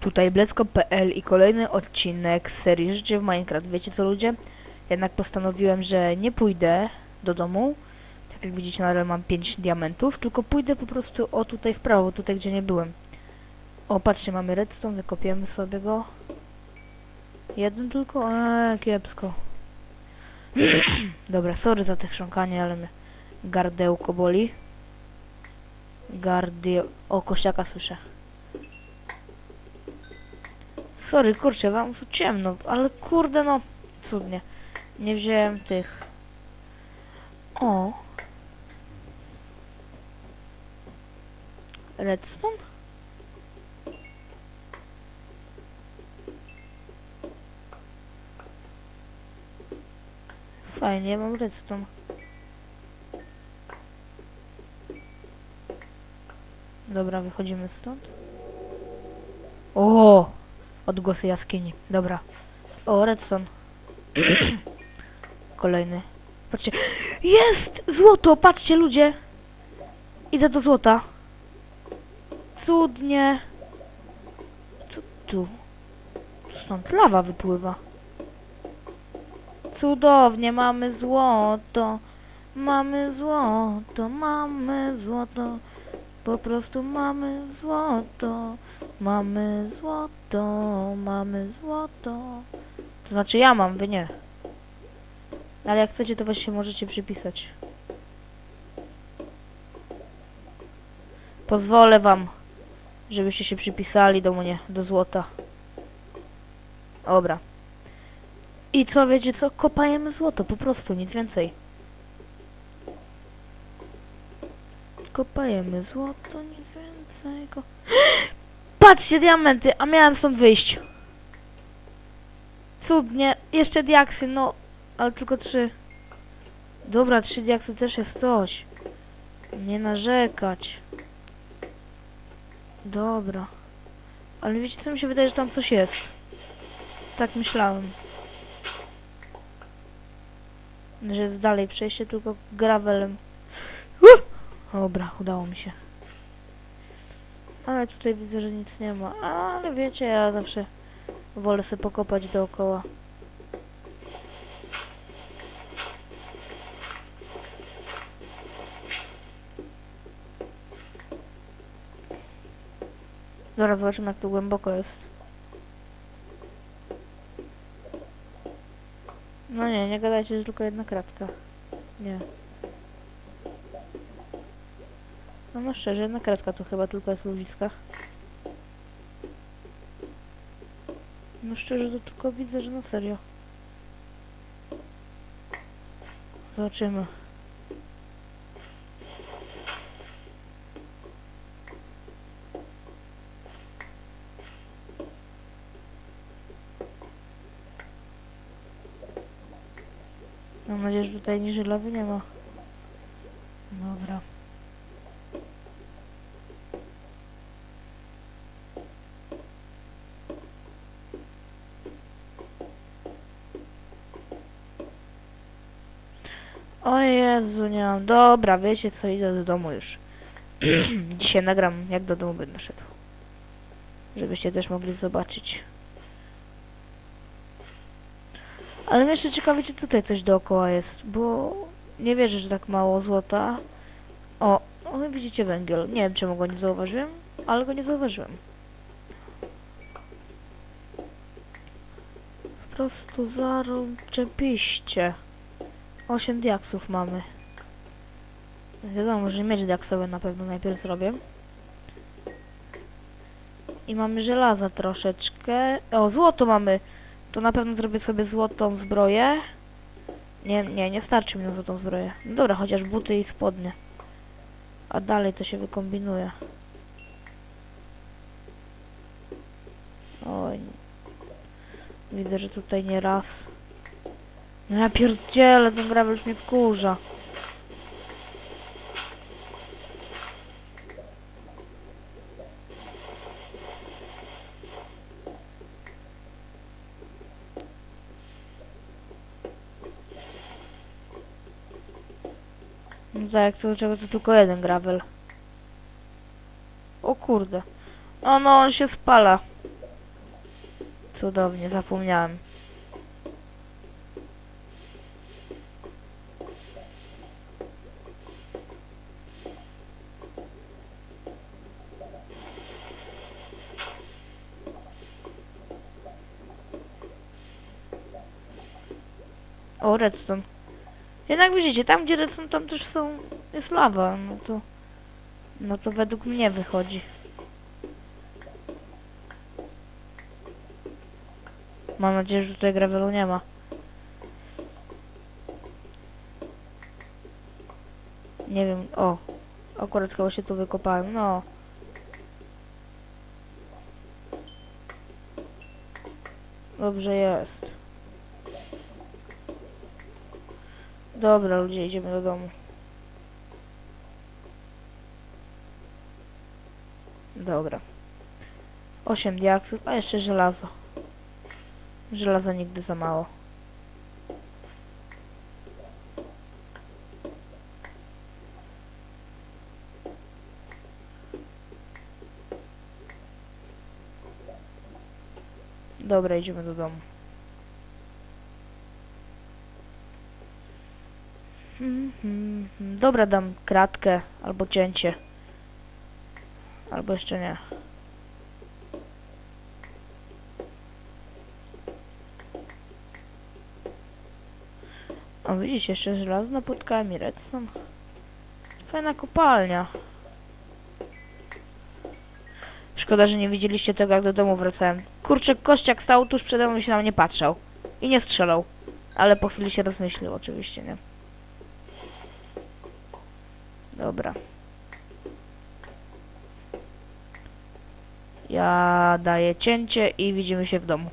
Tutaj Blecko.pl i kolejny odcinek serii Życie w Minecraft. Wiecie co ludzie? Jednak postanowiłem, że nie pójdę do domu. Tak jak widzicie nadal mam 5 diamentów, tylko pójdę po prostu o tutaj w prawo, tutaj gdzie nie byłem. O, patrzcie, mamy redstone, wykopiemy sobie go. Jeden tylko? Eee, kiepsko. Dobra, sorry za te chrząkanie, ale mnie gardełko boli. Gardio... O, kościaka słyszę. Sorry, kurczę, wam tu ciemno, ale kurde no, cudnie. Nie wziąłem tych. O. Redstone? Fajnie, mam redstone. Dobra, wychodzimy stąd. O! Odgłosy jaskini. Dobra. O, redstone. Kolejny. Patrzcie. Jest! Złoto! Patrzcie, ludzie! Idę do złota. Cudnie. Co tu? Stąd lawa wypływa. Cudownie, mamy złoto. Mamy złoto, mamy złoto. Po prostu mamy złoto. Mamy złoto, mamy złoto. To znaczy ja mam, wy nie. Ale jak chcecie, to właśnie możecie przypisać. Pozwolę wam, żebyście się przypisali do mnie, do złota. Dobra. I co, wiecie co? Kopajemy złoto, po prostu, nic więcej. Kopajemy złoto, nic więcej. Ko Patrzcie, diamenty, a miałem stąd wyjść. Cudnie. Jeszcze diaksy, no. Ale tylko trzy. Dobra, trzy diaksy też jest coś. Nie narzekać. Dobra. Ale wiecie co, mi się wydaje, że tam coś jest. Tak myślałem. Że jest dalej przejście, tylko gravelem. Dobra, udało mi się. Ale tutaj widzę, że nic nie ma. Ale wiecie, ja zawsze wolę sobie pokopać dookoła. Zaraz zobaczymy, jak tu głęboko jest. No nie, nie gadajcie, że tylko jedna kratka. Nie. No, no szczerze, jedna kratka to chyba tylko jest ludziska. No szczerze, to tylko widzę, że na serio. Zobaczymy. Mam nadzieję, że tutaj niżej lawy nie ma. Dobra. O Jezu, nie mam. Dobra, wiecie co, idę do domu już. Dzisiaj nagram, jak do domu będę szedł. Żebyście też mogli zobaczyć. Ale mnie jeszcze ciekawi, czy tutaj coś dookoła jest, bo nie wierzę, że tak mało złota. O, o widzicie węgiel. Nie wiem, czemu go nie zauważyłem, ale go nie zauważyłem. Po prostu zarączepiście. 8 diaksów mamy. Wiadomo, że miecz diaksowy na pewno najpierw zrobię. I mamy żelaza troszeczkę. O, złoto mamy. To na pewno zrobię sobie złotą zbroję. Nie, nie, nie starczy mi na złotą zbroję. No dobra, chociaż buty i spodnie. A dalej to się wykombinuje. Oj. Widzę, że tutaj nie raz. No ja pierdzielę, ten gravel już mnie wkurza. No tak, to dlaczego to tylko jeden gravel? O kurde. O no, on się spala. Cudownie, zapomniałem. O, redstone. Jednak widzicie, tam gdzie redstone, tam też są, jest lawa, no to, no to według mnie wychodzi. Mam nadzieję, że tutaj gravelu nie ma. Nie wiem, o, akurat chyba się tu wykopałem, no. Dobrze jest. Dobra, ludzie, idziemy do domu. Dobra. 8 diaksów, a jeszcze żelazo. Żelaza nigdy za mało. Dobra, idziemy do domu. Dobra, dam kratkę albo cięcie. Albo jeszcze nie. O, widzicie, jeszcze żelazna płytka i redstone. Fajna kopalnia. Szkoda, że nie widzieliście tego, jak do domu wracałem. Kurczę, kościak stał tuż przede mną i się na mnie patrzał. I nie strzelał. Ale po chwili się rozmyślił, oczywiście, nie? Dobra. Ja daję cięcie i widzimy się w domu.